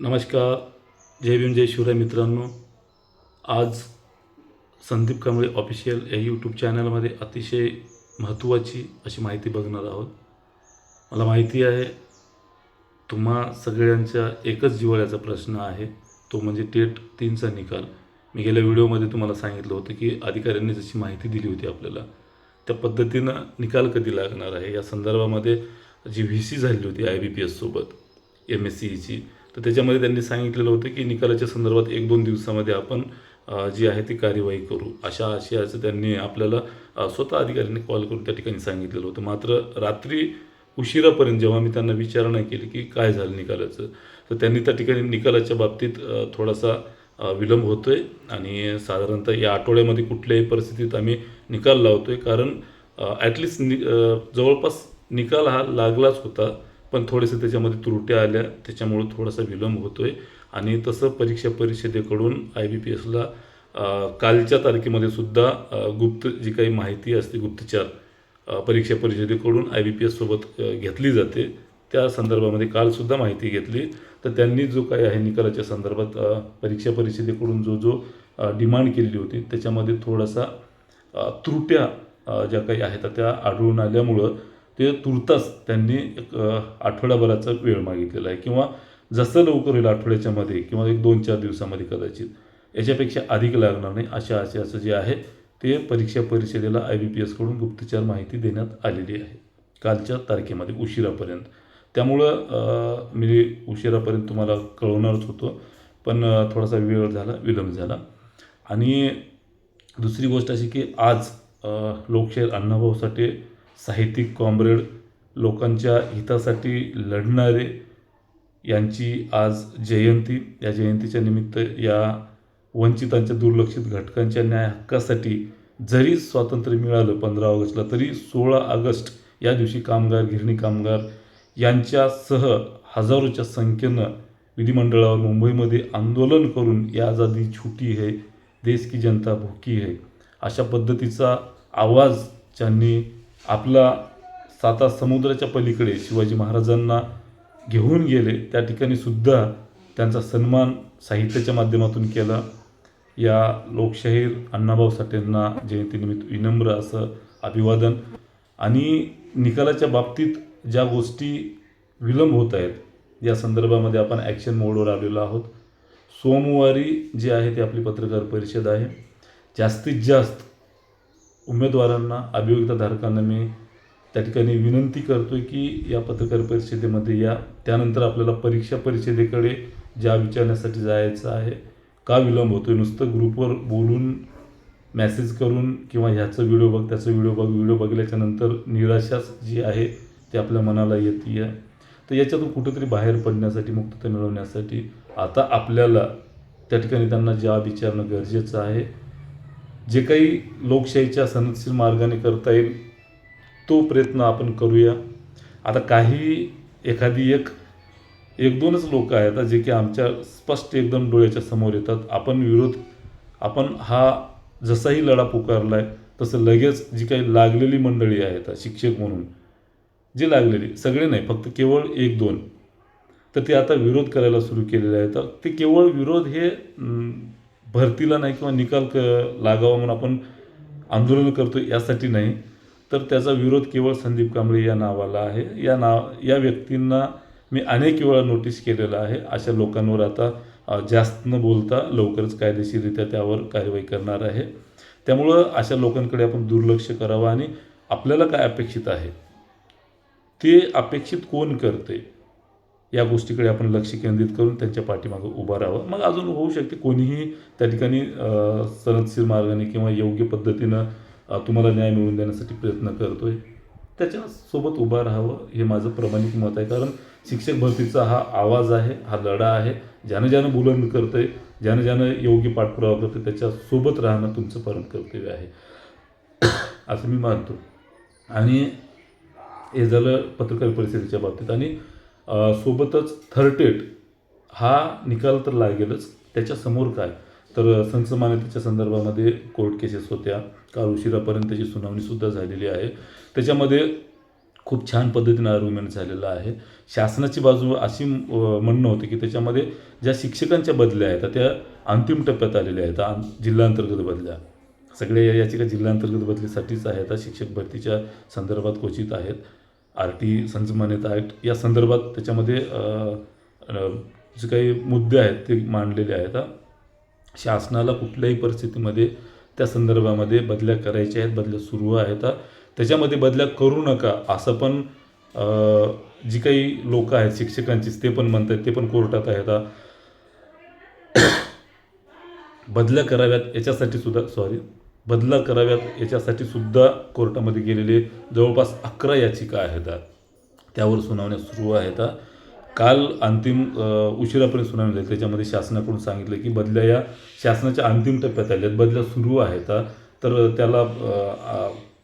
नमस्कार. जय भीम जय शिवराय मित्रांनो. आज संदीप कांबळे ऑफिशियल या यूट्यूब चॅनलमध्ये अतिशय महत्त्वाची अशी माहिती बघणार आहोत. मला माहिती आहे तुम्हा सगळ्यांच्या एकच जिव्हाळ्याचा प्रश्न आहे. तो म्हणजे टेट तीनचा निकाल. मी गेल्या व्हिडिओमध्ये तुम्हाला सांगितलं होतं की अधिकाऱ्यांनी जशी माहिती दिली होती आपल्याला त्या पद्धतीनं निकाल कधी लागणार आहे? या संदर्भामध्ये जी व्ही सी झाली होती आय बी पी एससोबत एम एस सी ईची तर त्याच्यामध्ये त्यांनी सांगितलेलं होतं की निकालाच्या संदर्भात एक दोन दिवसामध्ये आपण जी आहे ती कार्यवाही करू. अशा आशयाचं त्यांनी आपल्याला स्वतः अधिकाऱ्यांनी कॉल करून त्या ठिकाणी सांगितलेलं होतं. मात्र रात्री उशिरापर्यंत जेव्हा मी त्यांना विचारणा केली की काय झालं निकालाचं तर त्यांनी त्या ठिकाणी निकालाच्या बाबतीत थोडासा विलंब होतो आहे आणि साधारणतः या आठवड्यामध्ये कुठल्याही परिस्थितीत आम्ही निकाल लावतो आहे कारण ॲटलिस्ट नि जवळपास निकाल हा लागलाच होता. पण थोडेसे त्याच्यामध्ये त्रुट्या आल्या त्याच्यामुळं थोडासा विलंब होतो आहे आणि तसं परीक्षा परिषदेकडून आय बी पी एसला कालच्या तारखेमध्ये सुद्धा गुप्त जी काही माहिती असते गुप्तचार परीक्षा परिषदेकडून आय बी पी एससोबत घेतली जाते. त्या संदर्भामध्ये कालसुद्धा माहिती घेतली. तर त्यांनी जो काही आहे निकालाच्या संदर्भात परीक्षा परिषदेकडून जो जो डिमांड केलेली होती त्याच्यामध्ये थोडासा त्रुट्या ज्या काही आहेत त्या आढळून आल्यामुळं ते तुर्तास त्यांनी एक आठवड्याभराचा वेळ मागितलेला आहे. किंवा जसं लवकर होईल आठवड्याच्या मध्ये किंवा एक दोन चार दिवसामध्ये कदाचित याच्यापेक्षा अधिक लागणार नाही अशा आशयाचं जे आहे ते परीक्षा परिषदेला आय बी पी एसकडून गुप्तचार माहिती देण्यात आलेली आहे. कालच्या तारखेमध्ये उशिरापर्यंत. त्यामुळं मी म्हणजे उशिरापर्यंत तुम्हाला कळवणारच होतो. पण थोडासा वेळ झाला विलंब झाला. आणि दुसरी गोष्ट अशी की आज लोकशाहीर अण्णाभाऊ साठे साहित्यिक कॉम्रेड लोकांच्या हितासाठी लढणारे यांची आज जयंती. या जयंतीच्या निमित्त या वंचितांच्या दुर्लक्षित घटकांच्या न्याय हक्कासाठी जरी स्वातंत्र्य मिळालं पंधरा ऑगस्टला तरी सोळा ऑगस्ट या दिवशी कामगार गिरणी कामगार यांच्यासह हजारोच्या संख्येनं विधिमंडळावर मुंबईमध्ये आंदोलन करून या आझादी छुटी है देश की जनता भूकी है अशा पद्धतीचा आवाज ज्यांनी आपला साता समुद्राच्या पलीकडे शिवाजी महाराजांना घेऊन गेले त्या ठिकाणी सुद्धा त्यांचा सन्मान साहित्याच्या माध्यमातून केला. या लोकशाहीर अण्णाभाऊ साठेंना जयंतीनिमित्त विनम्र असं अभिवादन. आणि निकालाच्या बाबतीत ज्या गोष्टी विलंब होत आहेत या संदर्भामध्ये आपण ॲक्शन मोडवर आलेलो आहोत. सोमवारी जे आहे ती आपली पत्रकार परिषद आहे. जास्तीत जास्त उमेदवारांना अभियोगिताधारकांना मी त्या ठिकाणी विनंती करतो आहे की या पत्रकार परिषदेमध्ये या त्यानंतर आपल्याला परीक्षा परिषदेकडे ज्या विचारण्यासाठी जायचं आहे का विलंब होतो आहे नुसतं ग्रुपवर बोलून मेसेज करून किंवा ह्याचं व्हिडिओ बघ त्याचं व्हिडिओ बघ व्हिडिओ बघितल्याच्यानंतर निराशाच जी आहे ती आपल्या मनाला येते आहे तर याच्यातून कुठेतरी बाहेर पडण्यासाठी मुक्तता मिळवण्यासाठी आता आपल्याला त्या ठिकाणी त्यांना जाब विचारणं गरजेचं आहे जे काही लोकशाहीच्या सनदशीर मार्गाने करता येईल तो प्रयत्न आपण करूया. आता काही एखादी एक एक दोनच लोक आहेत जे की आमच्या स्पष्ट एकदम डोळ्याच्या समोर येतात. आपण विरोध आपण हा जसाही लढा पुकारला आहे तसं लगेच जी काही लागलेली मंडळी आहेत शिक्षक म्हणून जे लागलेली सगळे नाही फक्त केवळ एक दोन तर ते आता विरोध करायला सुरू केलेले आहे तर ते केवळ विरोध हे भरतीला नाही किंवा निकाल क लागावा म्हणून आपण आंदोलन करतो यासाठी नाही. तर त्याचा विरोध केवळ संदीप कांबळे या नावाला आहे. या नाव या व्यक्तींना मी अनेक वेळा नोटीस केलेलं आहे. अशा लोकांवर आता जास्त न बोलता लवकरच कायदेशीररित्या त्यावर कारवाई करणार आहे. त्यामुळं अशा लोकांकडे आपण दुर्लक्ष करावं आणि आपल्याला काय अपेक्षित आहे? ते अपेक्षित कोण करते या गोष्टीकडे आपण लक्ष केंद्रित करून त्यांच्या पाठीमागं उभं राहावं. मग अजून होऊ शकते कोणीही त्या ठिकाणी सनदशीर मार्गाने किंवा योग्य पद्धतीनं तुम्हाला न्याय मिळवून देण्यासाठी प्रयत्न करतो आहे त्याच्यासोबत उभं राहावं हे माझं प्रमाणिक मत आहे. कारण शिक्षक भरतीचा हा आवाज आहे हा लढा आहे. ज्यानं ज्यानं बुलंद करतंय ज्यानं ज्यानं योग्य पाठपुरावा करतं त्याच्यासोबत राहणं तुमचं परम कर्तव्य आहे. असं मी मानतो. आणि हे झालं पत्रकार परिषदेच्या बाबतीत. आणि सोबतच थर्टेट हा निकाल तर लागेलच. त्याच्यासमोर काय? तर संसमान्यतेच्या संदर्भामध्ये कोर्ट केसेस होत्या. काल उशिरापर्यंत त्याची सुनावणीसुद्धा झालेली आहे. त्याच्यामध्ये खूप छान पद्धतीनं आर्ग्युमेंट झालेलं आहे. शासनाची बाजू अशी म्हणणं होतं की त्याच्यामध्ये ज्या शिक्षकांच्या बदल्या आहेत त्या अंतिम टप्प्यात आलेल्या आहेत जिल्हांतर्गत बदल्या. सगळ्या याचिका जिल्हांतर्गत बदलीसाठीच आहेत. शिक्षक भरतीच्या संदर्भात क्वचित आहेत. आर टी संच मान्यता ॲक्ट या संदर्भात त्याच्यामध्ये जे काही मुद्दे आहेत ते मांडलेले आहेत शासनाला कुठल्याही परिस्थितीमध्ये त्या संदर्भामध्ये बदल्या करायच्या आहेत बदल्या सुरू आहेत त्याच्यामध्ये बदल्या करू नका असं पण जी काही लोक आहेत शिक्षकांचीच ते पण म्हणत आहेत ते पण कोर्टात आहेत बदल्या कराव्यात याच्यासाठी सुद्धा सॉरी बदला कराव्यात याच्यासाठी सुद्धा कोर्टामध्ये गेलेले जवळपास अकरा याचिका आहेत. त्यावर सुनावण्या सुरू आहेत. काल अंतिम उशिरापर्यंत सुनावणी झाली. त्याच्यामध्ये शासनाकडून सांगितलं की बदल्या या शासनाच्या अंतिम टप्प्यात आल्या आहेत बदल्या सुरू आहेत. तर त्याला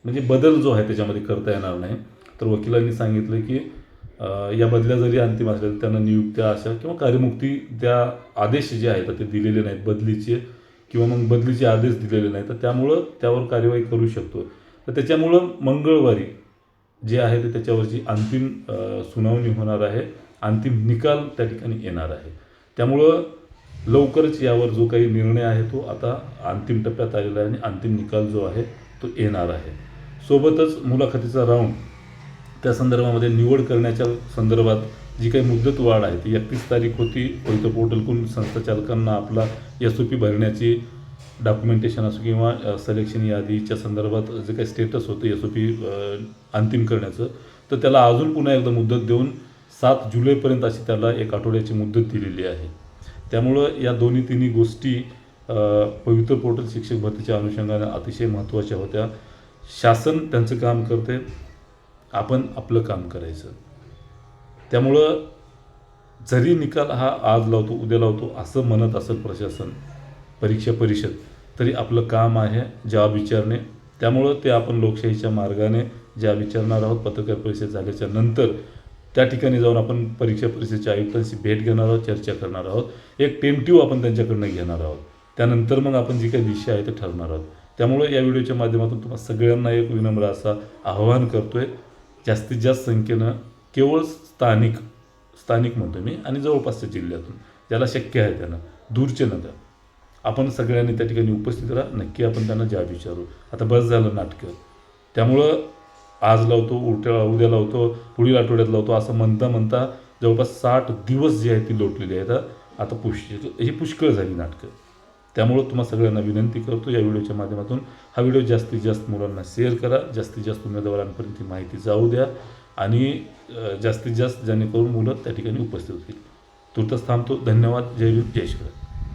म्हणजे बदल जो आहे त्याच्यामध्ये करता येणार नाही. तर वकिलांनी सांगितलं की या बदल्या जरी अंतिम असल्या तरी त्यांना नियुक्त्या अशा किंवा कार्यमुक्ती त्या आदेश जे आहेत ते दिलेले नाहीत. बदलीचे किंवा मग बदलीचे आदेश दिलेले नाही तर त्यामुळं त्यावर कार्यवाही करू शकतो. तर त्याच्यामुळं मंगळवारी जे आहे ते त्याच्यावरची अंतिम सुनावणी होणार आहे अंतिम निकाल त्या ठिकाणी येणार आहे. त्यामुळं लवकरच यावर जो काही निर्णय आहे तो आता अंतिम टप्प्यात आलेला आहे आणि अंतिम निकाल जो आहे तो येणार आहे. सोबतच मुलाखतीचा राऊंड त्या संदर्भामध्ये निवड करण्याच्या संदर्भात जी काही मुदतवाढ आहे ती एकतीस तारीख होती. कोणतं पोर्टलकडून संस्था चालकांना आपला एस ओ पी भरण्याची डॉक्युमेंटेशन असो किंवा सिलेक्शन यादीच्या संदर्भात जे काही स्टेटस होतं एस ओ पी अंतिम करण्याचं तर त्याला अजून पुन्हा एकदा मुदत देऊन सात जुलैपर्यंत अशी त्याला एक आठवड्याची मुदत दिलेली आहे. त्यामुळं या दोन्ही तिन्ही गोष्टी पवित्र पोर्टल शिक्षक भरतीच्या अनुषंगाने अतिशय महत्त्वाच्या होत्या. शासन त्यांचं काम करते आपण आपलं काम करायचं. त्यामुळं जरी निकाल हा आज लावतो उद्या लावतो असं म्हणत असेल प्रशासन परीक्षा परिषद तरी आपलं काम आहे जबाब विचारणे. त्यामुळं ते आपण लोकशाहीच्या मार्गाने ज्या विचारणार आहोत पत्रकार परिषद झाल्याच्यानंतर त्या ठिकाणी जाऊन आपण परीक्षा परिषदेच्या आयुक्तांशी भेट घेणार आहोत चर्चा करणार आहोत. एक टेंटिव्ह आपण त्यांच्याकडनं घेणार आहोत. त्यानंतर मग आपण जी काही दिशा आहे ते ठरवणार आहोत. त्यामुळे या व्हिडिओच्या माध्यमातून तुम्हाला सगळ्यांना एक विनम्र असा आवाहन करतोय. जास्तीत जास्त संख्येनं केवळ स्थानिक स्थानिक म्हणतो मी आणि जवळपासच्या जिल्ह्यातून ज्याला शक्य आहे त्यांना दूरचे नगर. आपण सगळ्यांनी त्या ठिकाणी उपस्थित राहा नक्की आपण त्यांना जाब विचारू. आता बस झालं नाटकं. त्यामुळं आज लावतो उद्या उद्या लावतो पुढील आठवड्यात लावतो असं म्हणता म्हणता जवळपास साठ दिवस जे आहेत ती लोटलेली आहेत. आता पुष्कळ ही पुष्कळ झाली नाटकं. त्यामुळं तुम्हा सगळ्यांना विनंती करतो या व्हिडिओच्या माध्यमातून हा व्हिडिओ जास्तीत जास्त मुलांना शेअर करा. जास्तीत जास्त उमेदवारांपर्यंत ती माहिती जाऊ द्या. आणि जास्तीत जास्त जेणेकरून मुलं त्या ठिकाणी उपस्थित होतील. तुर्तच थांबतो. धन्यवाद. जय भीम जय शिवराय